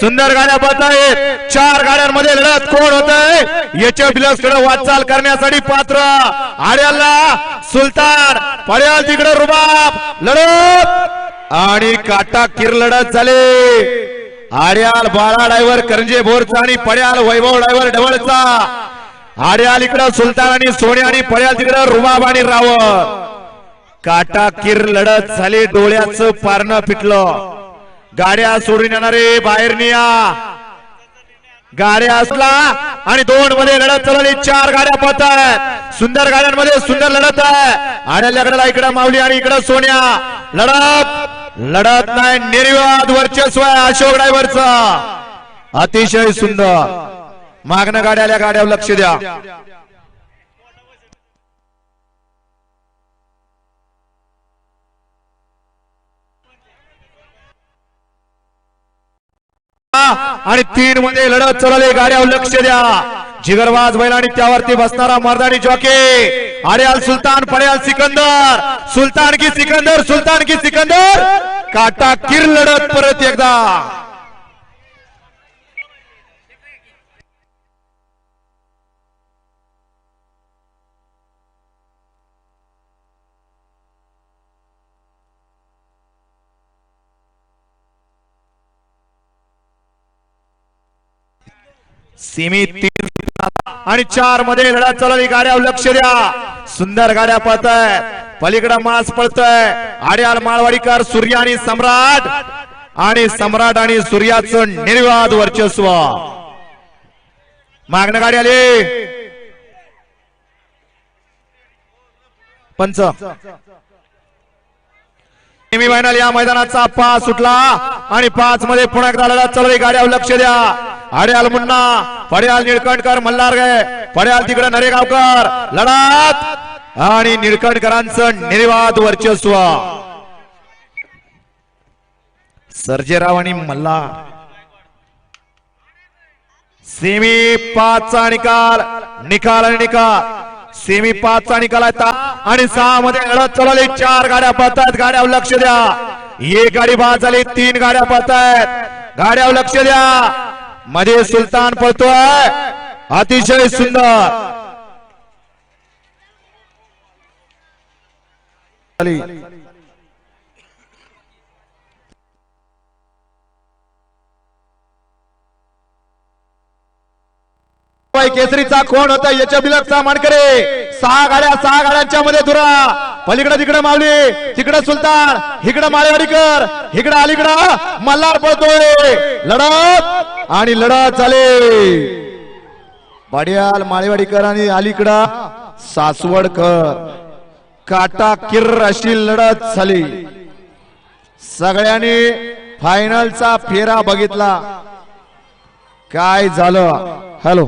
सुंदर गाड्या पळत आहेत चार गाड्यांमध्ये लढत कोण होत आहे याच्या कडे वाटचाल करण्यासाठी पात्र आड्याला सुलतान पड्याल तिकडे रुबाब लढत. आणि काटा किर लढत झाले. आड्याल बाळा डायव्हर करंजे भोरचा आणि पड्याल वैभव डायव्हर डवळचा आड्याल इकडं सुलतान आणि सोने आणि पड्याल तिकडं रुबाब आणि रावण काटा किर लढत झाली डोळ्याचं पारणं पिटलं. गाड्या सोडून येणारे बाहेर निया गाड्या असला आणि दोन मध्ये लढत चालली चार गाड्या पळत आहेत. सुंदर गाड्यांमध्ये सुंदर लढत आहे. आड्याल्याकडे इकडं माऊली आणि इकडं सोन्या. लढत लढत नाही निर्विवाद वर्चस्व आहे अशोक ड्रायव्हरचा. अतिशय सुंदर. मागणं गाड्याल्या गाड्यावर लक्ष द्या. आणि तीन मध्ये लढत चालवली गाड्यावर लक्ष द्या. जिगरबाज बैल आणि त्यावरती बसणारा मर्दानी जॉके. आर्याल सुलतान पड्याल सिकंदर. सुलतान की सिकंदर सुलतान की सिकंदर. काटा किर लढत परत एकदा. सीमित तीन. आणि चारमध्ये लढा चालवली. गाड्यावर लक्ष द्या. सुंदर गाड्या पळत पलीकडे मास पळतय. आड्याल माळवाडीकर सूर्य आणि सम्राट. आणि सम्राट आणि सूर्याचं निर्वाद वर्चस्व. मागणं गाडी आली. पंच. सेमी फायनल या मैदानाचा पाच सुटला. आणि पाच मध्ये पुन्हा एकदा लढा चालवली. आहे. गाड्यावर लक्ष द्या. आड्याल मुन्ना पड्याल निळकंठकर मल्हार गे पड्याल तिकडे नरेगावकर लढात. आणि निळकंठकरांचं निर्वाद वर्चस्व. सर्जेराव आणि मल्हार. सेमी पाचचा निकाल निकाल आणि निकाल. सेमी पाचचा निकाल आहे आणि सहा मध्ये लढत चालवली चार गाड्या पळतात गाड्यावर लक्ष द्या. एक गाडी बाद झाली. तीन गाड्या पळतायत. गाड्यावर लक्ष द्या. मध्ये सुलतान पळतोय. अतिशय सुंदर. केसरीचा कोण होता याच्या बिलकचा मानकरे? सहा गाड्या सहा गाड्यांच्या मध्ये धुरा. पलीकडे तिकडे मावली तिकडे सुलतान इकडे माळेवाडीकर इकडे अलीकडं मल्हार पळतोय लढत आणि लढत झाले. पाडियाल माळेवाडीकर आणि अलीकडं सासवडकर. काटा किर्र अशी लढत झाली. सगळ्यांनी फायनलचा फेरा बघितला. काय झालं? हॅलो.